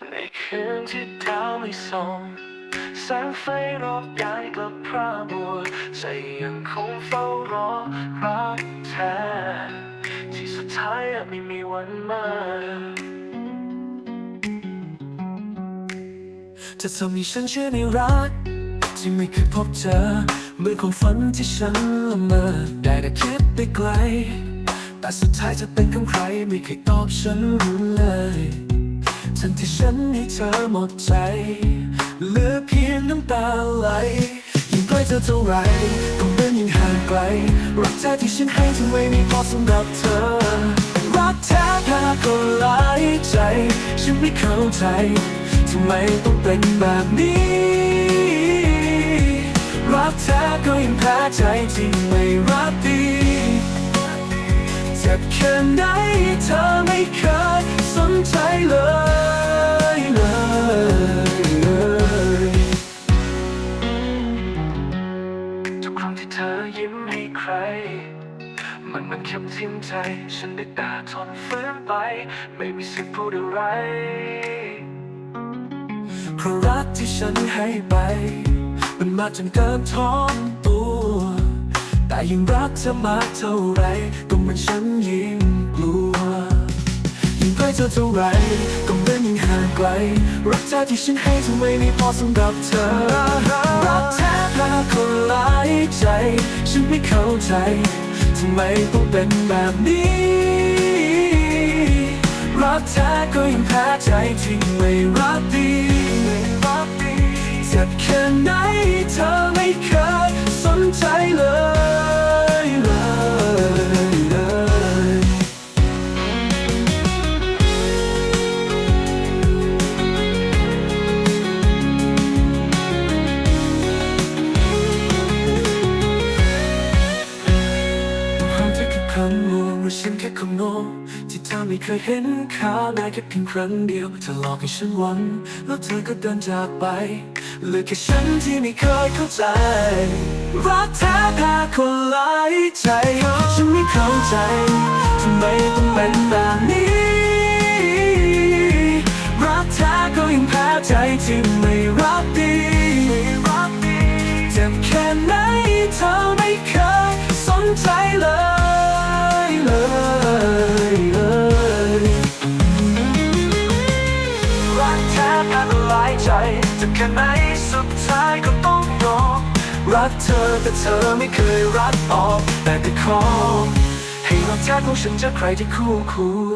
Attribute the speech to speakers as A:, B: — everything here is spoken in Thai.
A: ในคืนที่ดาวไม่ส่องแสงไฟรอบกายกลับพร่ามัวใจยังคงเฝ้ารอรักแท้ที่สุดท้ายอาจไม่มีวันมาจะทำให้ฉันเชื่อในรัก ที่ไม่เคยพบเจอเหมือนของฝันที่ฉันละเมอได้แต่คิดไปไกล แต่สุดท้ายจะเป็นของใครไม่เคยตอบฉันรู้เลย เธอหมดใจ เหลือเพียงน้ำตาไหล ยิ่งใกล้เธอเท่าไรก็เหมือนยิ่งห่างไกล รักแท้ที่ฉันให้ทำไมไม่พอสำหรับเธอ รักแท้แพ้ก็หลายใจ ฉันไม่เข้าใจทำไมต้องเป็นแบบนี้ รักแท้ก็ยังแพ้ใจที่ไม่รักดีเจ็บแค่ไหนเธอไม่เคยสนใจเลย มันมันเข็มทิ่มใจ ฉันได้แต่ทนฝืนไป ไม่มีสิทธิ์พูดอะไรเพราะรักที่ฉันให้ไป มันมาจนเกินท้องตัว แต่ยิ่งรักเธอมากเท่าไร ก็เหมือนฉันยิ่งกลัว ยิ่งใกล้เธอเท่าไร ก็เหมือนยิ่งห่างไกล รักเธอที่ฉันให้ทำไมไม่พอสำหรับเธอ รักแท้แพ้คนหลายใจ ฉันไม่เข้าใจ ทำไมต้องเป็นแบบนี้ รักแท้ก็ยังแพ้ใจที่ไม่รักดีเจ็บแค่ไหนเธอ วงหรือฉันแค่คำโน้ที่เธอไม่เคยเห็นค่าแม้แค่เพียงครั้งเดียวเธอหลอกให้ฉันหวังแล้วเธอก็เดินจากไปเหลือแค่ฉันที่ไม่เคยเข้าใจ รักแท้แพ้คนหลายใจฉันไม่เข้าใจทำไมต้องเป็นแบบนี้ รักแท้ก็ยังแพ้ใจที่ รักแค่แพ้ละลายใจจะแค่ไหนสุดท้ายก็ต้องยอมรักเธอแต่เธอไม่เคยรักออกแต่ก็ขอให้รักแท้ของฉันจะใครที่คู่ควร